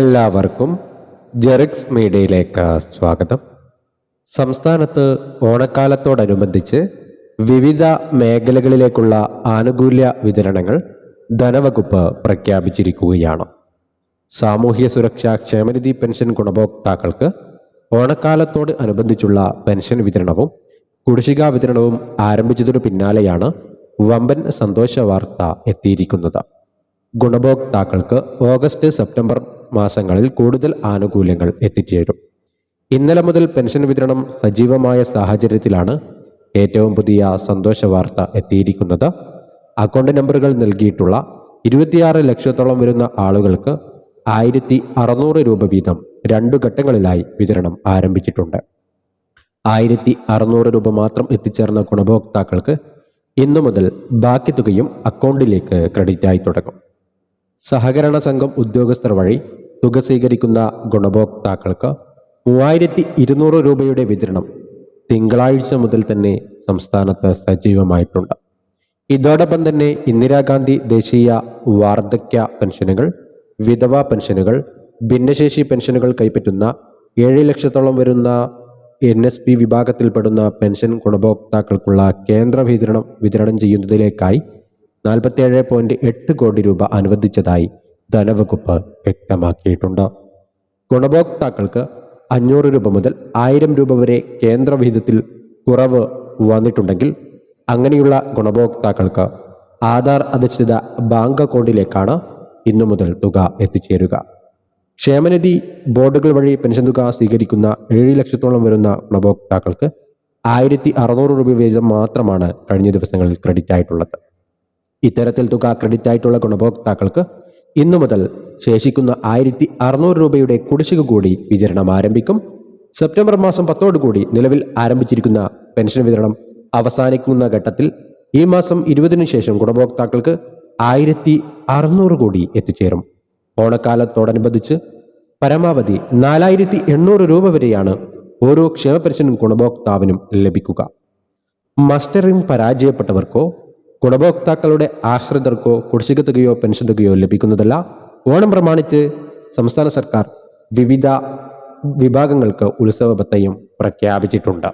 എല്ലാവർക്കും ജെറിക്സ് മീഡിയയിലേക്ക് സ്വാഗതം. സംസ്ഥാനത്ത് ഓണക്കാലത്തോടനുബന്ധിച്ച് വിവിധ മേഖലകളിലേക്കുള്ള ആനുകൂല്യ വിതരണങ്ങൾ ധനവകുപ്പ് പ്രഖ്യാപിച്ചിരിക്കുകയാണ്. സാമൂഹ്യ സുരക്ഷാ ക്ഷേമനിധി പെൻഷൻ ഗുണഭോക്താക്കൾക്ക് ഓണക്കാലത്തോട് അനുബന്ധിച്ചുള്ള പെൻഷൻ വിതരണവും കുടിശ്ശിക വിതരണവും ആരംഭിച്ചതിനു പിന്നാലെയാണ് വമ്പൻ സന്തോഷ വാർത്ത എത്തിയിരിക്കുന്നത്. ഗുണഭോക്താക്കൾക്ക് ഓഗസ്റ്റ് സെപ്റ്റംബർ മാസങ്ങളിൽ കൂടുതൽ ആനുകൂല്യങ്ങൾ എത്തിച്ചേരും ഇന്നലെ മുതൽ പെൻഷൻ വിതരണം സജീവമായ സാഹചര്യത്തിലാണ് ഏറ്റവും പുതിയ സന്തോഷ വാർത്ത എത്തിയിരിക്കുന്നത്. അക്കൗണ്ട് നമ്പറുകൾ നൽകിയിട്ടുള്ള ഇരുപത്തിയാറ് ലക്ഷത്തോളം വരുന്ന ആളുകൾക്ക് ആയിരത്തി അറുന്നൂറ് രൂപ വീതം രണ്ടു ഘട്ടങ്ങളിലായി വിതരണം ആരംഭിച്ചിട്ടുണ്ട്. ആയിരത്തി അറുന്നൂറ് രൂപ മാത്രം എത്തിച്ചേർന്ന ഗുണഭോക്താക്കൾക്ക് ഇന്നു മുതൽ ബാക്കി തുകയും അക്കൗണ്ടിലേക്ക് ക്രെഡിറ്റായി തുടങ്ങും. സഹകരണ സംഘം ഉദ്യോഗസ്ഥർ വഴി തുക സ്വീകരിക്കുന്ന ഗുണഭോക്താക്കൾക്ക് മൂവായിരത്തി ഇരുന്നൂറ് രൂപയുടെ വിതരണം തിങ്കളാഴ്ച മുതൽ തന്നെ സംസ്ഥാനത്ത് സജീവമായിട്ടുണ്ട്. ഇതോടൊപ്പം തന്നെ ഇന്ദിരാഗാന്ധി ദേശീയ വാർദ്ധക്യ പെൻഷനുകൾ വിധവ പെൻഷനുകൾ ഭിന്നശേഷി പെൻഷനുകൾ കൈപ്പറ്റുന്ന ഏഴ് ലക്ഷത്തോളം വരുന്ന എൻ എസ് പി വിഭാഗത്തിൽപ്പെടുന്ന പെൻഷൻ ഗുണഭോക്താക്കൾക്കുള്ള കേന്ദ്ര വിതരണം വിതരണം ചെയ്യുന്നതിലേക്കായി നാൽപ്പത്തിയേഴ് പോയിന്റ് എട്ട് കോടി രൂപ അനുവദിച്ചതായി ധനവകുപ്പ് വ്യക്തമാക്കിയിട്ടുണ്ട്. ഗുണഭോക്താക്കൾക്ക് അഞ്ഞൂറ് രൂപ മുതൽ ആയിരം രൂപ വരെ കേന്ദ്ര വിഹിതത്തിൽ കുറവ് വന്നിട്ടുണ്ടെങ്കിൽ അങ്ങനെയുള്ള ഗുണഭോക്താക്കൾക്ക് ആധാർ അധിഷ്ഠിത ബാങ്ക് അക്കൗണ്ടിലേക്കാണ് ഇന്നു മുതൽ തുക എത്തിച്ചേരുക. ക്ഷേമനിധി ബോർഡുകൾ വഴി പെൻഷൻ തുക സ്വീകരിക്കുന്ന ഏഴ് ലക്ഷത്തോളം വരുന്ന ഗുണഭോക്താക്കൾക്ക് ആയിരത്തി അറുന്നൂറ് രൂപ വീതം മാത്രമാണ് കഴിഞ്ഞ ദിവസങ്ങളിൽ ക്രെഡിറ്റ് ആയിട്ടുള്ളത് ഇത്തരത്തിൽ തുക ക്രെഡിറ്റ് ആയിട്ടുള്ള ഗുണഭോക്താക്കൾക്ക് ഇന്നു മുതൽ ശേഷിക്കുന്ന ആയിരത്തി അറുന്നൂറ് രൂപയുടെ കുടിശ്ശിക കൂടി വിതരണം ആരംഭിക്കും. സെപ്റ്റംബർ മാസം പത്തോടുകൂടി നിലവിൽ ആരംഭിച്ചിരിക്കുന്ന പെൻഷൻ വിതരണം അവസാനിക്കുന്ന ഘട്ടത്തിൽ ഈ മാസം ഇരുപതിനു ശേഷം ഗുണഭോക്താക്കൾക്ക് ആയിരത്തി അറുന്നൂറ് കോടി എത്തിച്ചേരും. ഓണക്കാലത്തോടനുബന്ധിച്ച് പരമാവധി നാലായിരത്തി എണ്ണൂറ് രൂപ വരെയാണ് ഓരോ ക്ഷേമ ഗുണഭോക്താവിനും ലഭിക്കുക. മസ്റ്ററിംഗ് പരാജയപ്പെട്ടവർക്കോ ഗുണഭോക്താക്കളുടെ ആശ്രിതർക്കോ കുടിശ്ശിക തുകയോ പെൻഷൻ തുകയോ ലഭിക്കുന്നതല്ല. ഓണം പ്രമാണിച്ച് സംസ്ഥാന സർക്കാർ വിവിധ വിഭാഗങ്ങൾക്ക് ഉത്സവ പ്രഖ്യാപിച്ചിട്ടുണ്ട്.